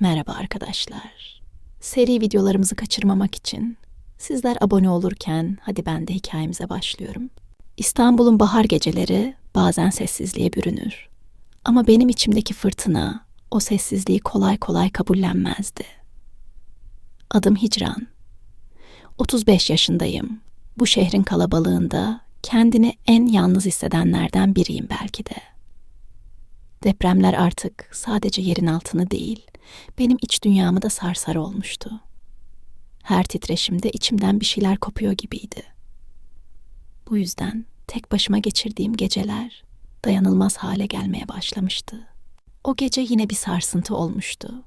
Merhaba arkadaşlar. Seri videolarımızı kaçırmamak için sizler abone olurken hadi ben de hikayemize başlıyorum. İstanbul'un bahar geceleri bazen sessizliğe bürünür. Ama benim içimdeki fırtına o sessizliği kolay kolay kabullenmezdi. Adım Hicran. 35 yaşındayım. Bu şehrin kalabalığında kendini en yalnız hissedenlerden biriyim belki de. Depremler artık sadece yerin altını değil, benim iç dünyamı da sarsar olmuştu. Her titreşimde içimden bir şeyler kopuyor gibiydi. Bu yüzden tek başıma geçirdiğim geceler dayanılmaz hale gelmeye başlamıştı. O gece yine bir sarsıntı olmuştu.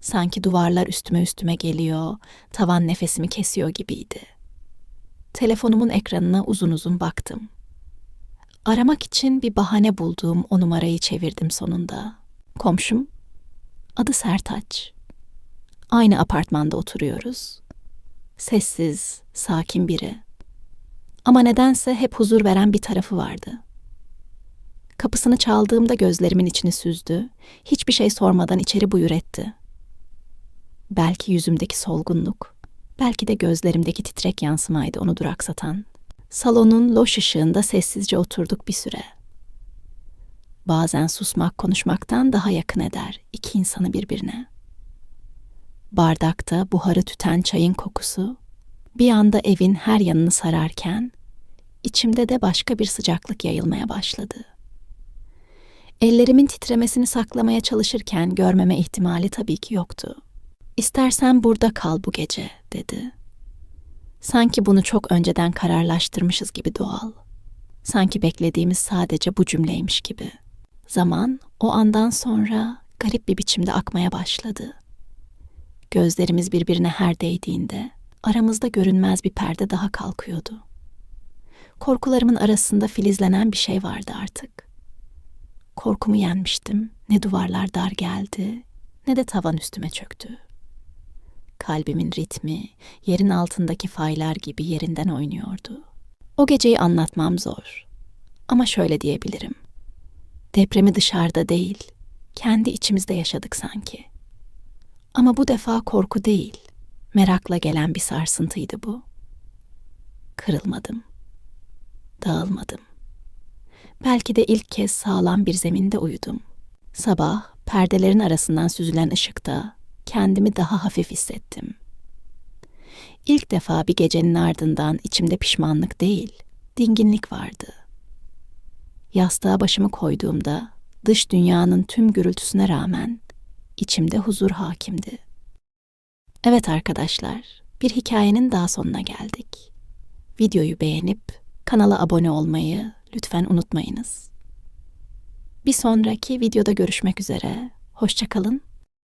Sanki duvarlar üstüme üstüme geliyor, tavan nefesimi kesiyor gibiydi. Telefonumun ekranına uzun uzun baktım. Aramak için bir bahane bulduğum o numarayı çevirdim sonunda. Komşum, adı Sertaç. Aynı apartmanda oturuyoruz. Sessiz, sakin biri. Ama nedense hep huzur veren bir tarafı vardı. Kapısını çaldığımda gözlerimin içini süzdü. Hiçbir şey sormadan içeri buyur etti. Belki yüzümdeki solgunluk, belki de gözlerimdeki titrek yansımaydı onu duraksatan. Salonun loş ışığında sessizce oturduk bir süre. Bazen susmak konuşmaktan daha yakın eder iki insanı birbirine. Bardakta buharı tüten çayın kokusu bir anda evin her yanını sararken içimde de başka bir sıcaklık yayılmaya başladı. Ellerimin titremesini saklamaya çalışırken görmeme ihtimali tabii ki yoktu. İstersen burada kal bu gece, dedi. Sanki bunu çok önceden kararlaştırmışız gibi doğal. Sanki beklediğimiz sadece bu cümleymiş gibi. Zaman o andan sonra garip bir biçimde akmaya başladı. Gözlerimiz birbirine her değdiğinde aramızda görünmez bir perde daha kalkıyordu. Korkularımın arasında filizlenen bir şey vardı artık. Korkumu yenmiştim. Ne duvarlar dar geldi, ne de tavan üstüme çöktü. Kalbimin ritmi, yerin altındaki faylar gibi yerinden oynuyordu. O geceyi anlatmam zor. Ama şöyle diyebilirim. Depremi dışarıda değil, kendi içimizde yaşadık sanki. Ama bu defa korku değil, merakla gelen bir sarsıntıydı bu. Kırılmadım. Dağılmadım. Belki de ilk kez sağlam bir zeminde uyudum. Sabah perdelerin arasından süzülen ışıkta kendimi daha hafif hissettim. İlk defa bir gecenin ardından içimde pişmanlık değil, dinginlik vardı. Yastığa başımı koyduğumda dış dünyanın tüm gürültüsüne rağmen içimde huzur hakimdi. Evet arkadaşlar, bir hikayenin daha sonuna geldik. Videoyu beğenip kanala abone olmayı lütfen unutmayınız. Bir sonraki videoda görüşmek üzere. Hoşçakalın